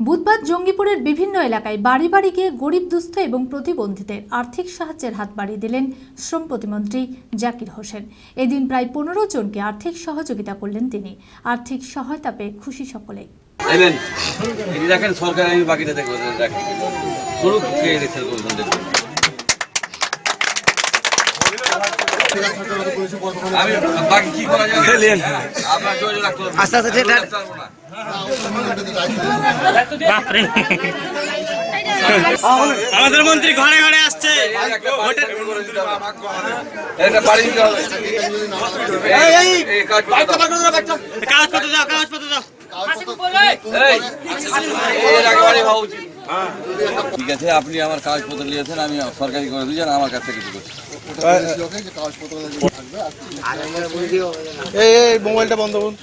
বুধবার জঙ্গিপুরের বিভিন্ন এলাকায় বাড়ি বাড়ি গিয়ে গরিব, দুস্থ এবং প্রতিবন্ধীদের আর্থিক সাহায্যের হাত বাড়িয়ে দিলেন শ্রম প্রতিমন্ত্রী জাকির হোসেন। এদিন প্রায় পনেরো জনকে আর্থিক সহযোগিতা করলেন তিনি। আর্থিক সহায়তা পেয়ে খুশি সকলে। সরকার, আমি বাকিটা দেখব আস্তে আস্তে আমাদের মন্ত্রী ঘরে ঘরে আসছে। কাগজপত্র দাও কাগজপত্র দাও। ঠিক আছে, আপনি আমার কাগজপত্র নিয়েছেন, আমি সরকারি করে দিয়েছেন আমার কাছ থেকে কিছু এই, মোবাইলটা বন্ধ করুন।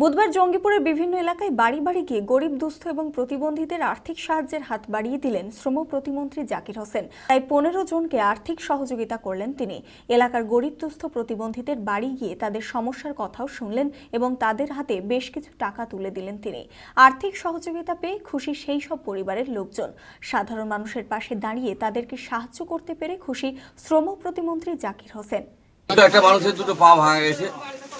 বুধবার জঙ্গিপুরের বিভিন্ন এলাকায় বাড়ি বাড়ি গিয়ে গরিব, দুস্থ এবং প্রতিবন্ধীদের আর্থিক সাহায্যের হাত বাড়িয়ে দিলেন শ্রম প্রতিমন্ত্রী জাকির হোসেন। তাই পনেরো জনকে আর্থিক সহযোগিতা করলেন তিনি। এলাকার গরিব, দুস্থ প্রতিবন্ধীদের বাড়ি গিয়ে তাদের সমস্যার কথাও শুনলেন এবং তাদের হাতে বেশ কিছু টাকা তুলে দিলেন তিনি। আর্থিক সহযোগিতা পেয়ে খুশি সেই সব পরিবারের লোকজন। সাধারণ মানুষের পাশে দাঁড়িয়ে তাদেরকে সাহায্য করতে পেরে খুশি শ্রম প্রতিমন্ত্রী জাকির হোসেন। দুটো একটা মানুষের দুটো পা ভাঙা গেছে,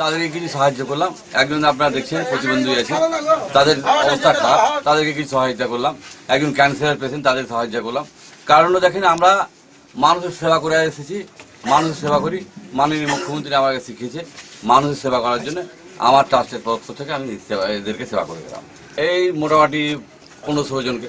তাদেরকে কিছু সাহায্য করলাম। একজন আপনারা দেখছেন, প্রতিবন্ধী আছে, তাদের অবস্থা খারাপ, তাদেরকে কিছু সহায়তা করলাম। একজন ক্যান্সারের পেশেন্ট তাদের সাহায্য করলাম। কারণ দেখেন, আমরা মানুষের সেবা করে এসেছি, মানুষের সেবা করি। মাননীয় মুখ্যমন্ত্রী আমাকে শিখিয়েছে মানুষের সেবা করার জন্য। আমার ট্রাস্টের পক্ষ থেকে আমি এদেরকে সেবা করে দিলাম এই মোটামুটি পনেরো জনকে